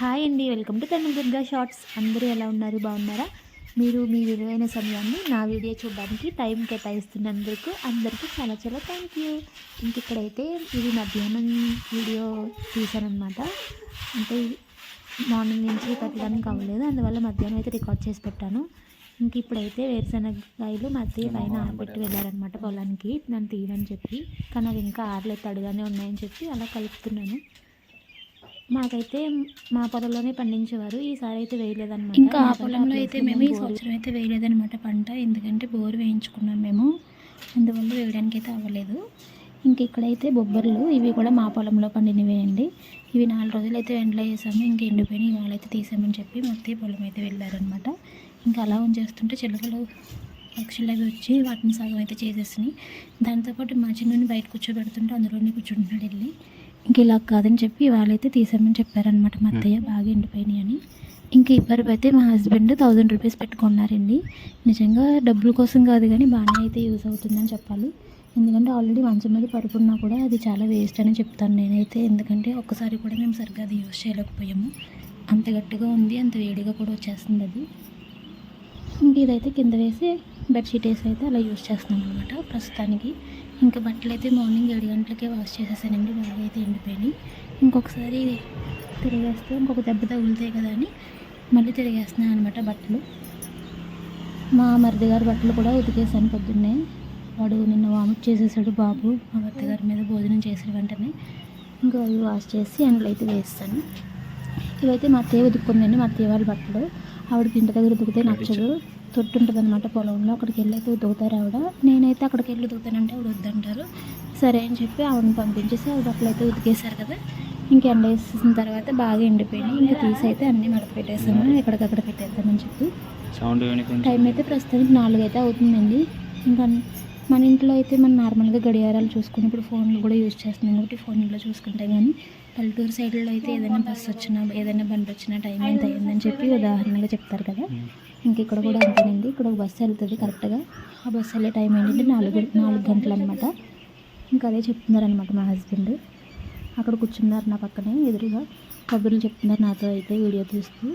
Hi అండి welcome to తను Durga shorts. అందరూ ఎలా ఉన్నారు? బాగున్నారా? మీరు మీ విలువైన సమయాన్ని నా వీడియో చూడడానికి టైం కేటాయిస్తున్నందుకు అందరికీ చాలా చాలా థ్యాంక్ యూ ఇంకిక్కడైతే ఇది మధ్యాహ్నం వీడియో తీశానమాట అంటే మార్నింగ్ నుంచి పెట్టడానికి అవ్వలేదు అందువల్ల మధ్యాహ్నం అయితే రికార్డ్ చేసి పెట్టాను. ఇంక ఇప్పుడైతే వేరుశనగకాయలు మధ్య పైన ఆరబెట్టి వెళ్ళారనమాట పొలానికి. నన్ను తీయమని చెప్పి కానీ అవి ఇంకా ఆరలేదు తడుగానే ఉన్నాయని చెప్పి అలా కలుపుతున్నాను. మాకైతే మా పొలంలోనే పండించేవారు. ఈసారి అయితే వేయలేదన్నమాట. ఇంకా ఆ పొలంలో అయితే మేము ఈ సంవత్సరం అయితే వేయలేదన్నమాట పంట. ఎందుకంటే బోర్ వేయించుకున్నాం మేము. అందువల్ల వేయడానికి అయితే అవ్వలేదు. ఇంక ఇక్కడైతే బొబ్బర్లు ఇవి కూడా మా పొలంలో పండినవే అండి. ఇవి నాలుగు రోజులు అయితే ఎండలో వేసాము. ఇంక ఎండిపోయినాయి. ఇవాళ అయితే తీసామని చెప్పి మా అత్తయ్య పొలం అయితే వెళ్ళారనమాట ఇంకా అలా ఉంచేస్తుంటే చిలకలు పక్షులు అవి వచ్చి వాటిని సగం అయితే చేసేసినాయి. దాంతోపాటు మా చిన్నని బయట కూర్చోబెడుతుంటే అందులోనే కూర్చుంటున్నాడు వెళ్ళి. ఇంక ఇలా కాదని చెప్పి వాళ్ళైతే తీసామని చెప్పారనమాట మా అత్తయ్య బాగా ఎండిపోయినాయి అని. ఇంక పరుపు అయితే మా హస్బెండ్ థౌజండ్ రూపీస్ పెట్టుకున్నారండి. నిజంగా డబ్బుల కోసం కాదు కానీ బాగానే అయితే యూజ్ అవుతుందని చెప్పాలి. ఎందుకంటే ఆల్రెడీ మంచం మీద పరుపు ఉన్నా కూడా అది చాలా వేస్ట్ అని చెప్తాను నేనైతే. ఎందుకంటే ఒక్కసారి కూడా మేము సరిగ్గా అది యూజ్ చేయలేకపోయాము. అంత గట్టిగా ఉంది అంత వేడిగా కూడా వచ్చేస్తుంది అది. ఇంక ఇదైతే కింద వేసి బెడ్షీట్ వేసి అయితే అలా యూజ్ చేస్తున్నాం అనమాట ప్రస్తుతానికి. ఇంకా బట్టలు అయితే మార్నింగ్ ఏడు గంటలకే వాష్ చేసేసానండి బాగా అయితే ఎండిపోయినాయి. ఇంకొకసారి తిరిగేస్తే ఇంకొక దెబ్బ తగులుతాయి కదా అని మళ్ళీ తిరిగేస్తున్నాను అనమాట బట్టలు. మా మరిది గారి బట్టలు కూడా ఉతికేసాను పొద్దున్నే. వాడు నిన్న వామిట్ చేసేసాడు బాబు మా భర్త గారి మీద భోజనం చేసిన వెంటనే. ఇంకా అవి వాష్ చేసి అందులో అయితే వేస్తాను ఇవైతే మా అత్తయ్య ఉతుక్కుందండి మా అత్తయ్య వాళ్ళ బట్టలు. ఆవిడకి ఇంటి దగ్గర ఉతికితే నచ్చదు. తొట్టు ఉంటుంది అనమాట పొలంలో. అక్కడికి వెళ్ళి అయితే ఉతుకుతారు ఆవిడ నేనైతే అక్కడికి వెళ్ళి ఉతుకుతానంటే ఆవిడ వద్దంటారు. సరే అని చెప్పి ఆవిడని పంపించేసి ఆవిడ అయితే ఉతికేశారు కదా. ఇంక ఎండ వేసేసిన తర్వాత బాగా ఎండిపోయినాయి. ఇంకా తీసి అయితే అన్నీ మడత పెట్టేసాను ఎక్కడికక్కడ పెట్టేద్దామని చెప్పి సౌండ్ టైం అయితే ప్రస్తుతానికి నాలుగు అయితే అవుతుందండి. ఇంకా మన ఇంట్లో అయితే మనం నార్మల్గా గడియారాలు చూసుకుని ఇప్పుడు ఫోన్లు కూడా యూజ్ చేస్తున్నాం కాబట్టి ఫోన్లో చూసుకుంటాం కానీ పల్లెటూరు సైడ్లో అయితే ఏదైనా బస్సు వచ్చినా ఏదైనా బండి వచ్చినా టైం ఎంత అయిందని చెప్పి ఉదాహరణగా చెప్తారు కదా. ఇంక ఇక్కడ కూడా అంతేనండి. ఇక్కడ ఒక బస్సు వెళ్తుంది కరెక్ట్గా. ఆ బస్సు వెళ్ళే టైం ఏంటంటే నాలుగు నాలుగు గంటలు అనమాట ఇంకా అదే చెప్తున్నారనమాట మా హస్బెండ్. అక్కడ కూర్చున్నారు నా పక్కనే ఎదురుగా. కబుర్లు చెప్తున్నారు నాతో అయితే వీడియో తీస్తూ.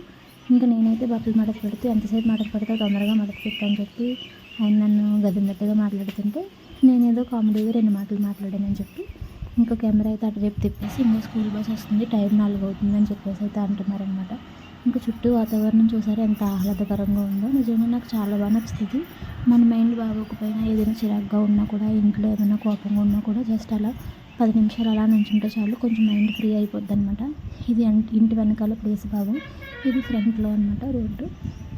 ఇంకా నేనైతే బట్టలు మడత పెడుతూ ఎంతసేపు మడత పెడితే తొందరగా మడత పెట్టని చెప్పి ఆయన నన్ను గదిన్నట్టుగా మాట్లాడుతుంటే నేనేదో కామెడీగా రెండు మాటలు మాట్లాడానని చెప్పి ఇంకో కెమెరా అయితే అటువైపు తిప్పేసి ఇంకో స్కూల్ బస్ వస్తుంది టైం నాలుగు అవుతుందని చెప్పేసి అయితే అంటున్నారనమాట. ఇంకా చుట్టూ వాతావరణం చూసారా ఎంత ఆహ్లాదకరంగా ఉందో. నిజంగా నాకు చాలా బాగా నచ్చుతుంది. మన మైండ్ బాగోకపోయినా ఏదైనా చిరాగ్గా ఉన్నా కూడా ఇంట్లో ఏదైనా కోపంగా ఉన్నా కూడా జస్ట్ అలా పది నిమిషాలు అలా నుంచుంటే చాలు కొంచెం మైండ్ ఫ్రీ అయిపోద్ది అనమాట ఇది ఇంటి వెనకాల ప్లేస్ భాగం. ఇది ఫ్రంట్లో అనమాట రోడ్డు.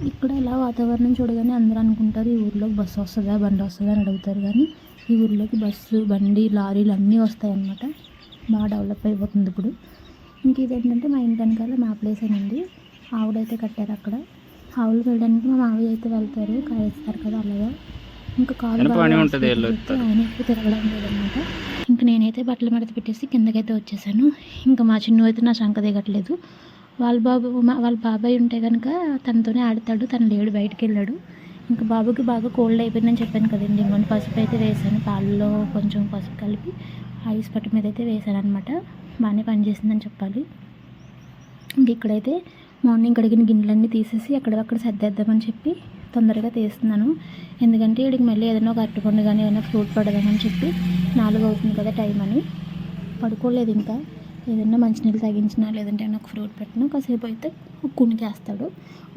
ఇక్కడ ఇలా వాతావరణం చూడగానే అందరూ అనుకుంటారు ఈ ఊర్లోకి బస్సు వస్తుందా బండి వస్తుందా అని అడుగుతారు. కానీ ఈ ఊర్లోకి బస్సు బండి లారీలు అన్నీ వస్తాయన్నమాట. బాగా డెవలప్ అయిపోతుంది ఇప్పుడు. ఇంక ఇదేంటంటే మా ఇంటి వెనకాల మా ప్లేసేనండి ఆవుడైతే కట్టారు అక్కడ. ఆవులు వెళ్ళడానికి మా మావయ్య అయితే వెళ్తారు. కాయేస్తారు కదా అలాగా. ఇంకా కాలు ఆయన ఎక్కువ తిరగడం లేదనమాట. ఇంకా నేనైతే బట్టలు మడత పెట్టేసి కిందకైతే వచ్చేసాను. ఇంకా మా చిన్న అయితే నా శంక దిగట్లేదు. వాళ్ళ బాబు మా- వాళ్ళ బాబాయ్ ఉంటే కనుక తనతోనే ఆడతాడు. తను లేడు బయటికి వెళ్ళాడు. ఇంకా బాబుకి బాగా కోల్డ్ అయిపోయిందని చెప్పాను కదండి. ఇంకొన్ని పసుపు అయితే వేసాను. పాలలో కొంచెం పసుపు కలిపి ఐస్ పట్టు మీద అయితే వేసాను అనమాట బాగానే పనిచేసిందని చెప్పాలి. ఇంక ఇక్కడైతే మార్నింగ్ కడిగిన గిన్నెలన్నీ తీసేసి అక్కడక్కడ సర్దేద్దామని చెప్పి తొందరగా తీస్తున్నాను. ఎందుకంటే వీడికి మళ్ళీ ఏదైనా ఒక అరటిపండు కానీ ఏదైనా ఫ్రూట్ పడదామని చెప్పి నాలుగు అవుతుంది కదా టైం అని. పడుకోలేదు ఇంకా. ఏదైనా మంచినీళ్ళు తగ్గించినా లేదంటే ఏమైనా ఒక ఫ్రూట్ పెట్టినా కాసేపు అయితే కునికేస్తాడు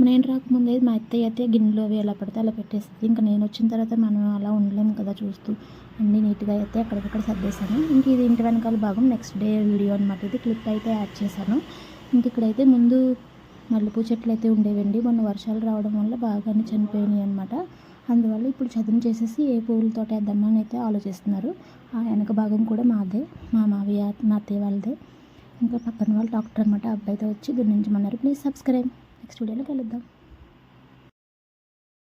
నేను రాకముందే మా అత్తయ్య అయితే గిన్నెలు అవి ఎలా పడితే అలా పెట్టేస్తుంది ఇంకా నేను వచ్చిన తర్వాత మనం అలా ఉండలేము కదా చూస్తూ. అన్నీ నీట్గా అయితే అక్కడికక్కడ సర్దేశాను. ఇంక ఇది ఇంటి వెనకాల భాగం. నెక్స్ట్ డే వీడియో అనమాట ఇది క్లిప్ అయితే యాడ్ చేశాను. ఇంక ఇక్కడైతే ముందు మల్లెపూ చెట్లు అయితే ఉండేవండి. మొన్న వర్షాలు రావడం వల్ల బాగానే చనిపోయినాయి అనమాట అందువల్ల ఇప్పుడు చదును చేసేసి ఏ పువ్వుల తోట వేద్దామని అయితే ఆలోచిస్తున్నారు. ఆ వెనక భాగం కూడా మాదే. మా మావయ్య మా అత్తయ్య వాళ్ళదే. ఇంకా పక్కన వాళ్ళు డాక్టర్ అనమాట అబ్బాయితో వచ్చి దున్నించమన్నారు ప్లీజ్ సబ్స్క్రైబ్. నెక్స్ట్ వీడియోలో కలుద్దాం.